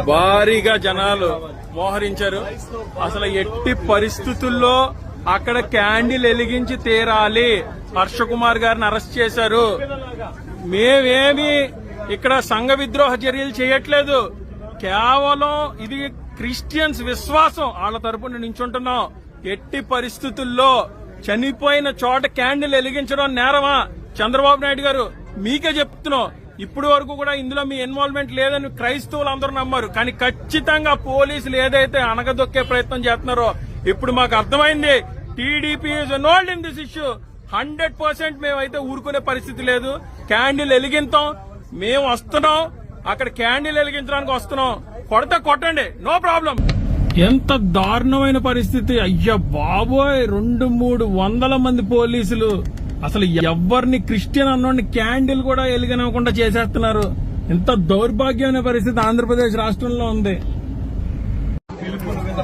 భారీగా జనాలు మోహరించారు. అసలు ఎట్టి పరిస్థితుల్లో అక్కడ క్యాండిల్ వెలిగించి తీరాలి. హర్ష కుమార్ గారిని అరెస్ట్ చేశారు. మేమేమి ఇక్కడ సంఘ విద్రోహ చర్యలు చేయట్లేదు. కేవలం ఇది క్రిస్టియన్స్ విశ్వాసం. వాళ్ళ తరపున నించుంటున్నాం. ఎట్టి పరిస్థితుల్లో చనిపోయిన చోట క్యాండిల్ వెలిగించడం నేరమా? చంద్రబాబు నాయుడు గారు మీకే చెప్తున్నాం ఇప్పుడు వరకు కూడా ఇందులో మీ ఇన్వాల్వ్మెంట్ లేదని క్రైస్తవులు అందరూ నమ్మారు. కానీ ఖచ్చితంగా పోలీసులు ఏదైతే అనగదొక్కే ప్రయత్నం చేస్తున్నారో ఇప్పుడు మాకు అర్థమైంది. TDP is involved in this issue hundred percent మేమైతే ఊరుకునే పరిస్థితి లేదు. క్యాండిల్ వెలిగింతాం మేము వస్తున్నాం. అక్కడ క్యాండిల్ వెలిగించడానికి వస్తున్నాం. కొడితే కొట్టండి. నో ప్రాబ్లం ఎంత దారుణమైన పరిస్థితి. అయ్యా బాబోయ్. రెండు మూడు వందల మంది పోలీసులు అసలు ఎవరిని క్రిస్టియన్ అన్నోడిని క్యాండిల్ కూడా వెలిగనివ్వకుండా చేసేస్తున్నారు. ఇంత దౌర్భాగ్యమైన పరిస్థితి ఆంధ్రప్రదేశ్ రాష్ట్రంలో ఉంది.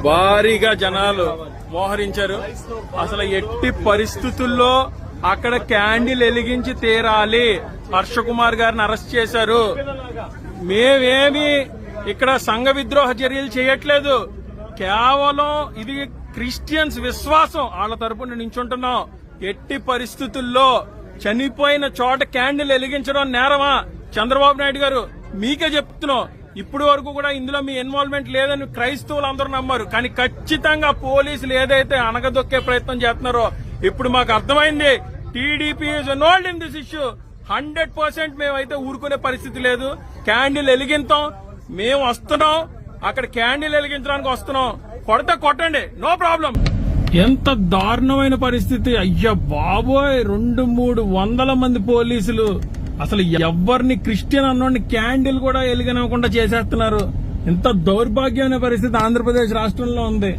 భారీగా జనాలు మోహరించారు. అసలు ఎట్టి పరిస్థితుల్లో అక్కడ క్యాండిల్ వెలిగించి తీరాలి. హర్ష కుమార్ గారిని అరెస్ట్ చేశారు. మేమేమి ఇక్కడ సంఘ విద్రోహ చర్యలు చేయట్లేదు. కేవలం ఇది క్రిస్టియన్స్ విశ్వాసం. వాళ్ళ తరపున నించుంటున్నాం. ఎట్టి పరిస్థితుల్లో చనిపోయిన చోట క్యాండిల్ వెలిగించడం నేరమా? చంద్రబాబు నాయుడు గారు మీకే చెప్తున్నాం. ఇప్పుడు వరకు కూడా ఇందులో మీ ఇన్వాల్వ్మెంట్ లేదని క్రైస్తవులు అందరూ నమ్మారు. కానీ ఖచ్చితంగా పోలీసులు ఏదైతే అనగదొక్కే ప్రయత్నం చేస్తున్నారో ఇప్పుడు మాకు అర్థమైంది. TDP is involved in this issue hundred percent మేమైతే ఊరుకునే పరిస్థితి లేదు. క్యాండిల్ వెలిగింతాం మేము వస్తున్నాం. అక్కడ క్యాండిల్ వెలిగించడానికి వస్తున్నాం. కొడతా కొట్టండి. No problem. ఎంత దారుణమైన పరిస్థితి. అయ్యా బాబోయ్ రెండు మూడు వందల మంది పోలీసులు. అసలు ఎవరిని క్రిస్టియన్ అన్నోడిని క్యాండిల్ కూడా వెలిగనివ్వకుండా చేసేస్తున్నారు. ఇంత దౌర్భాగ్యమైన పరిస్థితి ఆంధ్రప్రదేశ్ రాష్ట్రంలో ఉంది.